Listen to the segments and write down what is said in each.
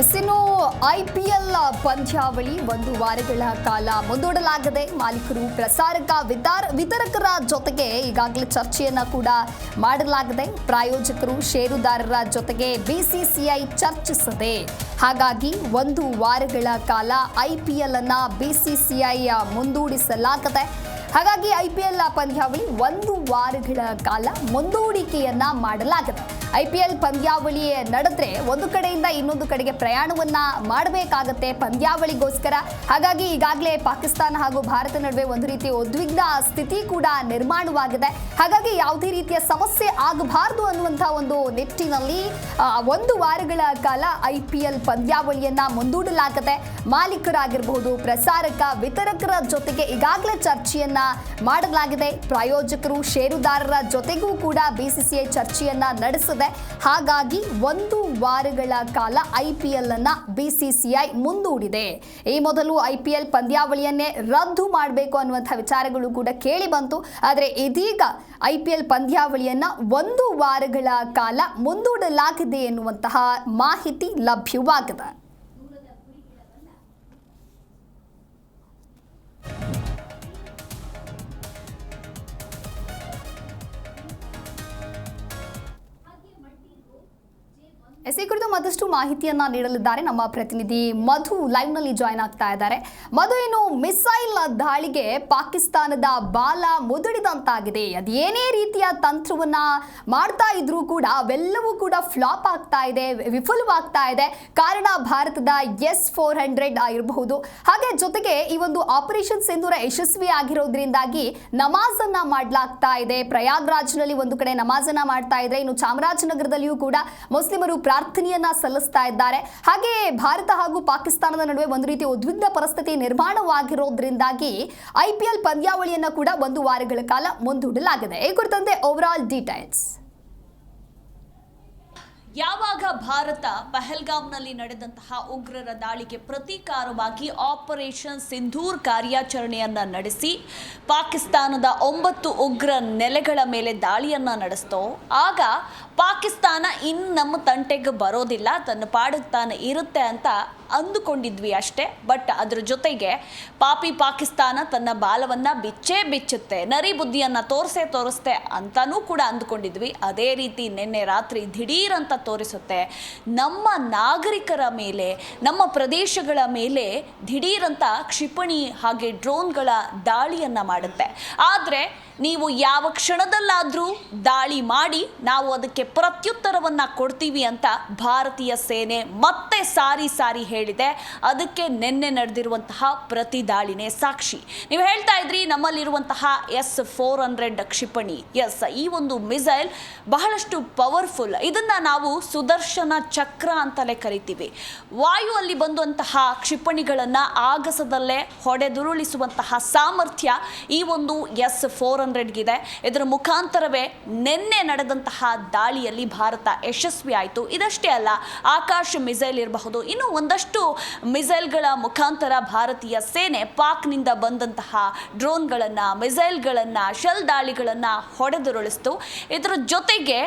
S IPL ಪಂದ್ಯಾವಳಿ ಒಂದು ವಾರಗಳ ಕಾಲ ಮುಂದೂಡಲಾಗದೆ ಮಾಲೀಕರು ಪ್ರಸಾರಕ ವಿತಾರ, ವಿತರಕರ ಜೊತೆಗೆ ಈಗಾಗಲೇ ಚರ್ಚೆಯನ್ನು ಕೂಡ ಮಾಡಲಾಗಿದೆ ಪ್ರಾಯೋಜಕರು ಷೇರುದಾರರ ಜೊತೆಗೆ ಬಿಸಿಸಿಐ ಚರ್ಚಿಸದೆ. ಹಾಗಾಗಿ ಒಂದು ವಾರಗಳ ಕಾಲ ಐ ಪಿ ಎಲ್ ಅನ್ನ ಬಿಸಿಸಿಐ ಮುಂದೂಡಿಸಲಾಗಿದೆ. ಹಾಗಾಗಿ ಐ ಪಿ ಎಲ್ ಪಂದ್ಯಾವಳಿ ಒಂದು ವಾರಗಳ ಕಾಲ ಮುಂದೂಡಿಕೆಯನ್ನ ಮಾಡಲಾಗಿದೆ. ಐ ಪಿ ಎಲ್ ಪಂದ್ಯಾವಳಿ ನಡೆದ್ರೆ ಒಂದು ಕಡೆಯಿಂದ ಇನ್ನೊಂದು ಕಡೆಗೆ ಪ್ರಯಾಣವನ್ನ ಮಾಡಬೇಕಾಗತ್ತೆ ಪಂದ್ಯಾವಳಿಗೋಸ್ಕರ. ಹಾಗಾಗಿ ಈಗಾಗಲೇ ಪಾಕಿಸ್ತಾನ ಹಾಗೂ ಭಾರತ ನಡುವೆ ಒಂದು ರೀತಿ ಉದ್ವಿಗ್ನ ಸ್ಥಿತಿ ಕೂಡ ನಿರ್ಮಾಣವಾಗಿದೆ. ಹಾಗಾಗಿ ಯಾವುದೇ ರೀತಿಯ ಸಮಸ್ಯೆ ಆಗಬಾರದು ಅನ್ನುವಂತಹ ಒಂದು ನಿಟ್ಟಿನಲ್ಲಿ ಒಂದು ವಾರಗಳ ಕಾಲ ಐ ಪಿ ಎಲ್ ಪಂದ್ಯಾವಳಿಯನ್ನ ಮುಂದೂಡಲಾಗುತ್ತೆ. ಮಾಲೀಕರಾಗಿರಬಹುದು, ಪ್ರಸಾರಕ, ವಿತರಕರ ಜೊತೆಗೆ ಈಗಾಗಲೇ ಚರ್ಚೆಯನ್ನ ಮಾಡಲಾಗಿದೆ. ಪ್ರಾಯೋಜಕರು, ಷೇರುದಾರರ ಜೊತೆಗೂ ಕೂಡ ಬಿಸಿಸಿಐ ಚರ್ಚೆಯನ್ನ ನಡೆಸಿದೆ. ಹಾಗಾಗಿ ಒಂದು ವಾರಗಳ ಕಾಲ ಐ ಪಿ ಎಲ್ ಅನ್ನ ಬಿಸಿಸಿಐ ಮುಂದೂಡಿದೆ. ಈ ಮೊದಲು ಐ ಪಿ ಎಲ್ ಪಂದ್ಯಾವಳಿಯನ್ನೇ ರದ್ದು ಮಾಡಬೇಕು ಅನ್ನುವಂಥ ವಿಚಾರಗಳು ಕೂಡ ಕೇಳಿ ಬಂತು. ಆದರೆ ಇದೀಗ ಐ ಪಿ ಎಲ್ ಪಂದ್ಯಾವಳಿಯನ್ನ ಒಂದು ವಾರಗಳ ಕಾಲ ಮುಂದೂಡಲಾಗಿದೆ ಎನ್ನುವಂತಹ ಮಾಹಿತಿ ಲಭ್ಯವಾಗಿದೆ. ಎಸ್ ಈ ಕುರಿತು ಮತ್ತಷ್ಟು ಮಾಹಿತಿಯನ್ನ ನೀಡಲಿದ್ದಾರೆ ನಮ್ಮ ಪ್ರತಿನಿಧಿ ಮಧು ಲೈವ್ನಲ್ಲಿ ಜಾಯ್ನ್ ಆಗ್ತಾ ಇದ್ದಾರೆ. ಮಧು ಏನು ಮಿಸೈಲ್ ದಾಳಿಗೆ ಪಾಕಿಸ್ತಾನದ ಬಾಲ ಮುದುಡಿದಂತಾಗಿದೆ. ಅದೇನೇ ರೀತಿಯ ತಂತ್ರವನ್ನ ಮಾಡ್ತಾ ಇದ್ರೂ ಕೂಡ ಅವೆಲ್ಲವೂ ಕೂಡ ಫ್ಲಾಪ್ ಆಗ್ತಾ ಇದೆ, ವಿಫುಲವಾಗ್ತಾ ಇದೆ. ಕಾರಣ ಭಾರತದ ಎಸ್ ಫೋರ್ ಹಂಡ್ರೆಡ್ ಆಗಿರಬಹುದು. ಹಾಗೆ ಜೊತೆಗೆ ಈ ಒಂದು ಆಪರೇಷನ್ ಸಿಂಧೂರ ಯಶಸ್ವಿ ಆಗಿರೋದ್ರಿಂದಾಗಿ ನಮಾಜ್ ಅನ್ನ ಮಾಡ್ಲಾಗ್ತಾ ಇದೆ. ಪ್ರಯಾಗ್ರಾಜ್ನಲ್ಲಿ ಒಂದು ಕಡೆ ನಮಾಜನ್ನ ಮಾಡ್ತಾ ಇದ್ರೆ ಇನ್ನು ಚಾಮರಾಜನಗರದಲ್ಲಿಯೂ ಕೂಡ ಮುಸ್ಲಿಮರು ಪ್ರಾರ್ಥನೆಯನ್ನ ಸಲ್ಲಿಸ್ತಾ ಇದ್ದಾರೆ. ಹಾಗೆ ಭಾರತ ಹಾಗೂ ಪಾಕಿಸ್ತಾನದ ನಡುವೆ ಒಂದು ರೀತಿಯ ಉದ್ವಿಗ್ನ ಪರಿಸ್ಥಿತಿ ನಿರ್ಮಾಣವಾಗಿರೋದ್ರಿಂದಾಗಿ ಐಪಿಎಲ್ ಪಂದ್ಯಾವಳಿಯನ್ನ ಕೂಡ ಒಂದು ವಾರಗಳ ಕಾಲ ಮುಂದೂಡಲಾಗಿದೆ. ಈ ಕುರಿತಂತೆ ಓವರ್ ಆಲ್ ಡೀಟೇಲ್ಸ್ ಯಾವಾಗ ಭಾರತ ಪಹಲ್ಗಾಮ್ನಲ್ಲಿ ನಡೆದಂತಹ ಉಗ್ರರ ದಾಳಿಗೆ ಪ್ರತೀಕಾರವಾಗಿ ಆಪರೇಷನ್ ಸಿಂಧೂರ್ ಕಾರ್ಯಾಚರಣೆಯನ್ನ ನಡೆಸಿ, ಪಾಕಿಸ್ತಾನದ ಒಂಬತ್ತು ಉಗ್ರ ನೆಲೆಗಳ ಮೇಲೆ ದಾಳಿಯನ್ನ ನಡೆಸ್ತೋ. ಆಗ ಪಾಕಿಸ್ತಾನ ಇನ್ನು ನಮ್ಮ ತಂಟೆಗೆ ಬರೋದಿಲ್ಲ, ತನ್ನ ಪಾಡು ತಾನು ಇರುತ್ತೆ ಅಂತ ಅಂದುಕೊಂಡಿದ್ವಿ ಅಷ್ಟೇ. ಬಟ್ ಅದ್ರ ಜೊತೆಗೆ ಪಾಪಿ ಪಾಕಿಸ್ತಾನ ತನ್ನ ಬಾಲವನ್ನ ಬಿಚ್ಚೇ ಬಿಚ್ಚುತ್ತೆ, ನರಿ ಬುದ್ಧಿಯನ್ನ ತೋರಿಸೇ ತೋರಿಸ್ತೆ ಅಂತಲೂ ಕೂಡ ಅಂದುಕೊಂಡಿದ್ವಿ. ಅದೇ ರೀತಿ ನಿನ್ನೆ ರಾತ್ರಿ ದಿಢೀರ್ ಅಂತ ತೋರಿಸುತ್ತೆ. ನಮ್ಮ ನಾಗರಿಕರ ಮೇಲೆ, ನಮ್ಮ ಪ್ರದೇಶಗಳ ಮೇಲೆ ದಿಢೀರಂಥ ಅಂತ ಕ್ಷಿಪಣಿ ಹಾಗೆ ಡ್ರೋನ್ಗಳ ದಾಳಿಯನ್ನು ಮಾಡುತ್ತೆ. ಆದರೆ ನೀವು ಯಾವ ಕ್ಷಣದಲ್ಲಾದರೂ ದಾಳಿ ಮಾಡಿ ನಾವು ಅದಕ್ಕೆ ಪ್ರತ್ಯುತ್ತರವನ್ನು ಕೊಡ್ತೀವಿ ಅಂತ ಭಾರತೀಯ ಸೇನೆ ಮತ್ತೆ ಸಾರಿ ಸಾರಿ ಹೇಳಿದೆ. ಅದಕ್ಕೆ ನಿನ್ನೆ ನಡೆದಿರುವಂತಹ ಪ್ರತಿ ದಾಳಿನೇ ಸಾಕ್ಷಿ. ನೀವು ಹೇಳ್ತಾ ಇದ್ರಿ ನಮ್ಮಲ್ಲಿರುವಂತಹ ಎಸ್ ಫೋರ್ ಹಂಡ್ರೆಡ್ ಕ್ಷಿಪಣಿ. ಎಸ್, ಈ ಒಂದು ಮಿಸೈಲ್ ಬಹಳಷ್ಟು ಪವರ್ಫುಲ್. ಇದನ್ನ ನಾವು ಸುದರ್ಶನ ಚಕ್ರ ಅಂತಲೇ ಕರಿತೀವಿ. ವಾಯುವಲ್ಲಿ ಬಂದಂತಹ ಕ್ಷಿಪಣಿಗಳನ್ನು ಆಗಸದಲ್ಲೇ ಹೊಡೆದುರುಳಿಸುವಂತಹ ಸಾಮರ್ಥ್ಯ ಈ ಒಂದು ಎಸ್ ಫೋರ್ ಹಂಡ್ರೆಡ್ಗಿದೆ. ಇದರ ಮುಖಾಂತರವೇ ನಿನ್ನೆ ನಡೆದಂತಹ ದಾಳಿಯಲ್ಲಿ ಭಾರತ ಯಶಸ್ವಿ ಆಯಿತು ಇದಷ್ಟೇ ಅಲ್ಲ, ಆಕಾಶ ಮಿಸೈಲ್ ಇರಬಹುದು. ಇನ್ನು ಒಂದಷ್ಟು ಮಿಸೈಲ್ಗಳ ಮುಖಾಂತರ ಭಾರತೀಯ ಸೇನೆ ಪಾಕ್ನಿಂದ ಬಂದಂತಹ ಡ್ರೋನ್ಗಳನ್ನು, ಮಿಸೈಲ್ಗಳನ್ನು, ಶೆಲ್ ದಾಳಿಗಳನ್ನು ಹೊಡೆದುರುಳಿಸ್ತು. ಇದರ ಜೊತೆಗೆ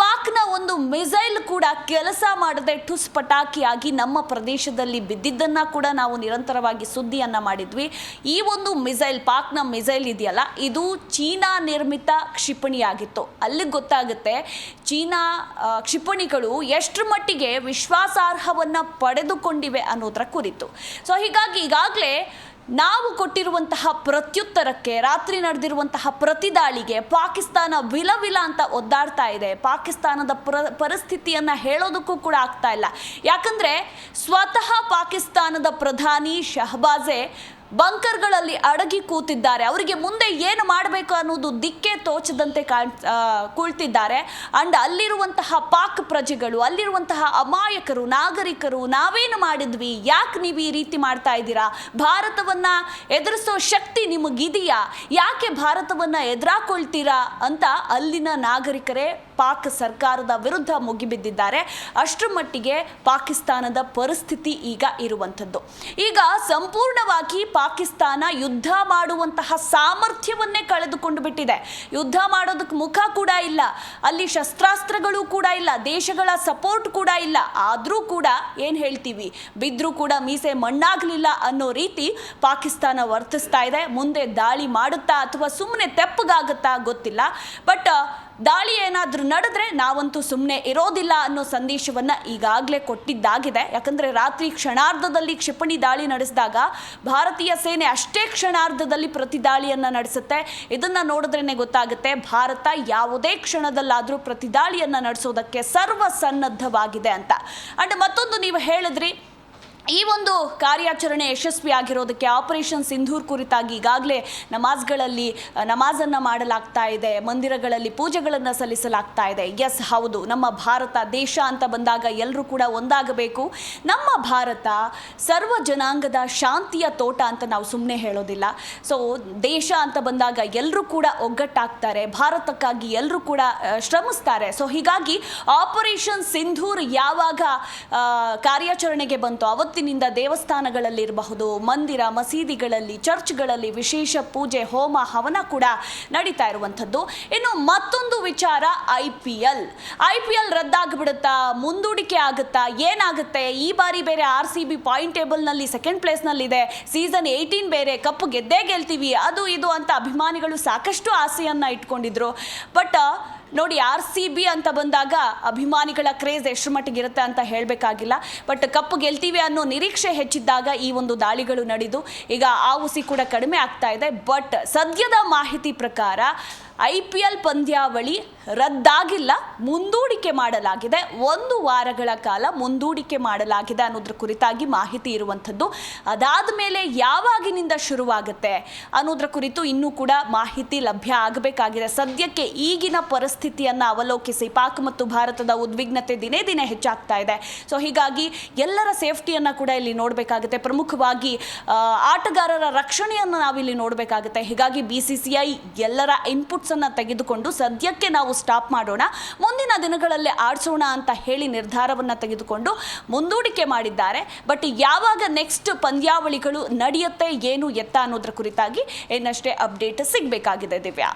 ಪಾಕ್ನ ಒಂದು ಮಿಸೈಲ್ ಕೂಡ ಕೆಲಸ ಮಾಡದೆ ಠುಸ್ ಪಟಾಕಿಯಾಗಿ ನಮ್ಮ ಪ್ರದೇಶದಲ್ಲಿ ಬಿದ್ದಿದ್ದನ್ನ ಕೂಡ ನಾವು ನಿರಂತರವಾಗಿ ಸುದ್ದಿಯನ್ನ ಮಾಡಿದ್ವಿ. ಈ ಒಂದು ಮಿಸೈಲ್, ಪಾಕ್ನ ಮಿಸೈಲ್ ಇದೆಯಲ್ಲ, ಇದು ಚೀನಾ ನಿರ್ಮಿತ ಕ್ಷಿಪಣಿಯಾಗಿತ್ತು. ಅಲ್ಲಿ ಗೊತ್ತಾಗುತ್ತೆ, ಚೀನಾ ಕ್ಷಿಪಣಿಗಳು ಎಷ್ಟರ ಮಟ್ಟಿಗೆ ವಿಶ್ವಾಸಾರ್ಹವನ್ನ ಪಡೆದುಕೊಂಡಿವೆ ಅನ್ನೋದರ ಕುರಿತು. ಸೊ, ಹೀಗಾಗಿ ಈಗಾಗಲೇ ನಾವು ಕೊಟ್ಟಿರುವಂತಹ ಪ್ರತ್ಯುತ್ತರಕ್ಕೆ, ರಾತ್ರಿ ನಡೆದಿರುವಂತಹ ಪ್ರತಿದಾಳಿಗೆ ಪಾಕಿಸ್ತಾನ ವಿಲ ವಿಲ ಅಂತ ಒದ್ದಾಡ್ತಾ ಇದೆ. ಪಾಕಿಸ್ತಾನದ ಪ್ರ, ಪರಿಸ್ಥಿತಿಯನ್ನು ಹೇಳೋದಕ್ಕೂ ಕೂಡ ಆಗ್ತಾ ಇಲ್ಲ. ಯಾಕಂದರೆ ಸ್ವತಃ ಪಾಕಿಸ್ತಾನದ ಪ್ರಧಾನಿ ಶಹಬಾಜೆ ಬಂಕರ್ಗಳಲ್ಲಿ ಅಡಗಿ ಕೂತಿದ್ದಾರೆ. ಅವರಿಗೆ ಮುಂದೆ ಏನು ಮಾಡಬೇಕು ಅನ್ನೋದು ದಿಕ್ಕೆ ತೋಚದಂತೆ ಕಾಣ್ ಆ, ಕುಳಿತಿದ್ದಾರೆ. ಅಂಡ್ ಅಲ್ಲಿರುವಂತಹ ಪಾಕ್ ಪ್ರಜೆಗಳು ಅಲ್ಲಿರುವಂತಹ ಅಮಾಯಕರು ನಾಗರಿಕರು ನಾವೇನು ಮಾಡಿದ್ವಿ? ಯಾಕೆ ನೀವು ಈ ರೀತಿ ಮಾಡ್ತಾ ಇದ್ದೀರಾ? ಭಾರತವನ್ನ ಎದುರಿಸೋ ಶಕ್ತಿ ನಿಮಗಿದೆಯಾ? ಯಾಕೆ ಭಾರತವನ್ನ ಎದುರಾಕೊಳ್ತೀರಾ? ಅಂತ ಅಲ್ಲಿನ ನಾಗರಿಕರೇ ಪಾಕ್ ಸರ್ಕಾರದ ವಿರುದ್ಧ ಮುಗಿಬಿದ್ದಿದ್ದಾರೆ. ಅಷ್ಟರ ಮಟ್ಟಿಗೆ ಪಾಕಿಸ್ತಾನದ ಪರಿಸ್ಥಿತಿ ಈಗ ಇರುವಂಥದ್ದು. ಈಗ ಸಂಪೂರ್ಣವಾಗಿ ಪಾಕಿಸ್ತಾನ ಯುದ್ಧ ಮಾಡುವಂತಹ ಸಾಮರ್ಥ್ಯವನ್ನೇ ಕಳೆದುಕೊಂಡು ಬಿಟ್ಟಿದೆ. ಯುದ್ಧ ಮಾಡೋದಕ್ಕೆ ಮುಖ ಕೂಡ ಇಲ್ಲ. ಅಲ್ಲಿ ಶಸ್ತ್ರಾಸ್ತ್ರಗಳು ಕೂಡ ಇಲ್ಲ. ದೇಶಗಳ ಸಪೋರ್ಟ್ ಕೂಡ ಇಲ್ಲ. ಆದರೂ ಕೂಡ ಏನು ಹೇಳ್ತೀವಿ? ಬಿದ್ದರೂ ಕೂಡ ಮೀಸೆ ಮಣ್ಣಾಗಲಿಲ್ಲ ಅನ್ನೋ ರೀತಿ ಪಾಕಿಸ್ತಾನ ವರ್ತಿಸ್ತಾ ಇದೆ. ಮುಂದೆ ದಾಳಿ ಮಾಡುತ್ತಾ ಅಥವಾ ಸುಮ್ಮನೆ ತೆಪ್ಪಗಾಗುತ್ತಾ ಗೊತ್ತಿಲ್ಲ. ಬಟ್ ದಾಳಿ ಏನಾದರೂ ನಡೆದ್ರೆ ನಾವಂತೂ ಸುಮ್ಮನೆ ಇರೋದಿಲ್ಲ ಅನ್ನೋ ಸಂದೇಶವನ್ನು ಈಗಾಗಲೇ ಕೊಟ್ಟಿದ್ದಾಗಿದೆ. ಯಾಕಂದರೆ ರಾತ್ರಿ ಕ್ಷಣಾರ್ಧದಲ್ಲಿ ಕ್ಷಿಪಣಿ ದಾಳಿ ನಡೆಸಿದಾಗ ಭಾರತೀಯ ಸೇನೆ ಅಷ್ಟೇ ಕ್ಷಣಾರ್ಧದಲ್ಲಿ ಪ್ರತಿದಾಳಿಯನ್ನು ನಡೆಸುತ್ತೆ. ಇದನ್ನು ನೋಡಿದ್ರೇ ಗೊತ್ತಾಗುತ್ತೆ, ಭಾರತ ಯಾವುದೇ ಕ್ಷಣದಲ್ಲಾದರೂ ಪ್ರತಿದಾಳಿಯನ್ನು ನಡೆಸೋದಕ್ಕೆ ಸರ್ವ ಸನ್ನದ್ಧವಾಗಿದೆ ಅಂತ. ಅಂಡ್ ಮತ್ತೊಂದು ನೀವು ಹೇಳಿದ್ರಿ ಈ ಒಂದು ಕಾರ್ಯಾಚರಣೆ ಯಶಸ್ವಿಯಾಗಿರೋದಕ್ಕೆ ಆಪರೇಷನ್ ಸಿಂಧೂರ್ ಕುರಿತಾಗಿ ಈಗಾಗಲೇ ನಮಾಜ್ಗಳಲ್ಲಿ ನಮಾಜನ್ನು ಮಾಡಲಾಗ್ತಾ ಇದೆ, ಮಂದಿರಗಳಲ್ಲಿ ಪೂಜೆಗಳನ್ನು ಸಲ್ಲಿಸಲಾಗ್ತಾ ಇದೆ. ಎಸ್ ಹೌದು, ನಮ್ಮ ಭಾರತ ದೇಶ ಅಂತ ಬಂದಾಗ ಎಲ್ಲರೂ ಕೂಡ ಒಂದಾಗಬೇಕು. ನಮ್ಮ ಭಾರತ ಸರ್ವ ಜನಾಂಗದ ಶಾಂತಿಯ ತೋಟ ಅಂತ ನಾವು ಸುಮ್ಮನೆ ಹೇಳೋದಿಲ್ಲ. ಸೊ ದೇಶ ಅಂತ ಬಂದಾಗ ಎಲ್ಲರೂ ಕೂಡ ಒಗ್ಗಟ್ಟಾಗ್ತಾರೆ. ಭಾರತಕ್ಕಾಗಿ ಎಲ್ಲರೂ ಕೂಡ ಶ್ರಮಿಸ್ತಾರೆ. ಸೊ ಹೀಗಾಗಿ ಆಪರೇಷನ್ ಸಿಂಧೂರ್ ಯಾವಾಗ ಕಾರ್ಯಾಚರಣೆಗೆ ಬಂತು ಅವತ್ತಿನಿಂದ ದೇವಸ್ಥಾನಗಳಲ್ಲಿರಬಹುದು, ಮಂದಿರ, ಮಸೀದಿಗಳಲ್ಲಿ, ಚರ್ಚ್ಗಳಲ್ಲಿ ವಿಶೇಷ ಪೂಜೆ, ಹೋಮ, ಹವನ ಕೂಡ ನಡೀತಾ ಇರುವಂಥದ್ದು. ಇನ್ನು ಮತ್ತೊಂದು ವಿಚಾರ, I P L. I P L ರದ್ದಾಗ್ಬಿಡುತ್ತಾ? ಮುಂದೂಡಿಕೆ ಆಗುತ್ತಾ? ಏನಾಗುತ್ತೆ? ಈ ಬಾರಿ ಬೇರೆ ಆರ್ ಸಿ ಬಿ ಪಾಯಿಂಟ್ ಟೇಬಲ್ನಲ್ಲಿ ಸೆಕೆಂಡ್ ಪ್ಲೇಸ್ನಲ್ಲಿದೆ. ಸೀಸನ್ ಏಯ್ಟೀನ್ ಬೇರೆ ಕಪ್ಪು ಗೆದ್ದೇ ಗೆಲ್ತೀವಿ. ಅದು ಇದು ಅಂತ ಅಭಿಮಾನಿಗಳು ಸಾಕಷ್ಟು ಆಸೆಯನ್ನು ಇಟ್ಕೊಂಡಿದ್ರು. ಬಟ್ ನೋಡಿ, ಆರ್ ಸಿ ಬಿ ಅಂತ ಬಂದಾಗ ಅಭಿಮಾನಿಗಳ ಕ್ರೇಜ್ ಎಷ್ಟು ಮಟ್ಟಿಗೆ ಇರುತ್ತೆ ಅಂತ ಹೇಳಬೇಕಾಗಿಲ್ಲ. ಬಟ್ ಕಪ್ಪು ಗೆಲ್ತೀವಿ ಅನ್ನೋ ನಿರೀಕ್ಷೆ ಹೆಚ್ಚಿದ್ದಾಗ ಈ ಒಂದು ದಾಳಿಗಳು ನಡೆದು. ಈಗ ಆ ಉಸಿ ಕೂಡ ಕಡಿಮೆ ಆಗ್ತಾ ಇದೆ. ಬಟ್ ಸದ್ಯದ ಮಾಹಿತಿ ಪ್ರಕಾರ ಐ ಪಿ ಎಲ್ ಪಂದ್ಯಾವಳಿ ರದ್ದಾಗಿಲ್ಲ, ಮುಂದೂಡಿಕೆ ಮಾಡಲಾಗಿದೆ. ಒಂದು ವಾರಗಳ ಕಾಲ ಮುಂದೂಡಿಕೆ ಮಾಡಲಾಗಿದೆ ಅನ್ನೋದ್ರ ಕುರಿತಾಗಿ ಮಾಹಿತಿ ಇರುವಂಥದ್ದು. ಅದಾದ ಮೇಲೆ ಯಾವಾಗಿನಿಂದ ಶುರುವಾಗುತ್ತೆ ಅನ್ನೋದ್ರ ಕುರಿತು ಇನ್ನೂ ಕೂಡ ಮಾಹಿತಿ ಲಭ್ಯ ಆಗಬೇಕಾಗಿದೆ. ಸದ್ಯಕ್ಕೆ ಈಗಿನ ಪರಿಸ್ಥಿತಿಯನ್ನು ಅವಲೋಕಿಸಿ ಪಾಕ್ ಮತ್ತು ಭಾರತದ ಉದ್ವಿಗ್ನತೆ ದಿನೇ ದಿನೇ ಹೆಚ್ಚಾಗ್ತಾ ಇದೆ. ಸೊ ಹೀಗಾಗಿ ಎಲ್ಲರ ಸೇಫ್ಟಿಯನ್ನು ಕೂಡ ಇಲ್ಲಿ ನೋಡಬೇಕಾಗುತ್ತೆ. ಪ್ರಮುಖವಾಗಿ ಆಟಗಾರರ ರಕ್ಷಣೆಯನ್ನು ನಾವಿಲ್ಲಿ ನೋಡಬೇಕಾಗುತ್ತೆ. ಹೀಗಾಗಿ ಬಿ ಸಿ ಸಿ ಐ ಎಲ್ಲರ ಇನ್ಪುಟ್ಸನ್ನು ತೆಗೆದುಕೊಂಡು ಸದ್ಯಕ್ಕೆ ನಾವು ಸ್ಟಾಪ್ ಮಾಡೋಣ. ಮುಂದಿನ ದಿನಗಳಲ್ಲಿ ಆಡಿಸೋಣ ಅಂತ ಹೇಳಿ ನಿರ್ಧಾರವನ್ನು ತೆಗೆದುಕೊಂಡು ಮುಂದೂಡಿಕೆ ಮಾಡಿದ್ದಾರೆ. ಬಟ್ ಯಾವಾಗ ನೆಕ್ಸ್ಟ್ ಪಂದ್ಯಾವಳಿಗಳು ನಡೆಯುತ್ತೆ, ಏನು ಎತ್ತ ಅನ್ನೋದ್ರ ಕುರಿತಾಗಿ ಇನ್ನಷ್ಟೇ ಅಪ್ಡೇಟ್ ಸಿಗಬೇಕಾಗಿದೆ ದಿವ್ಯಾ.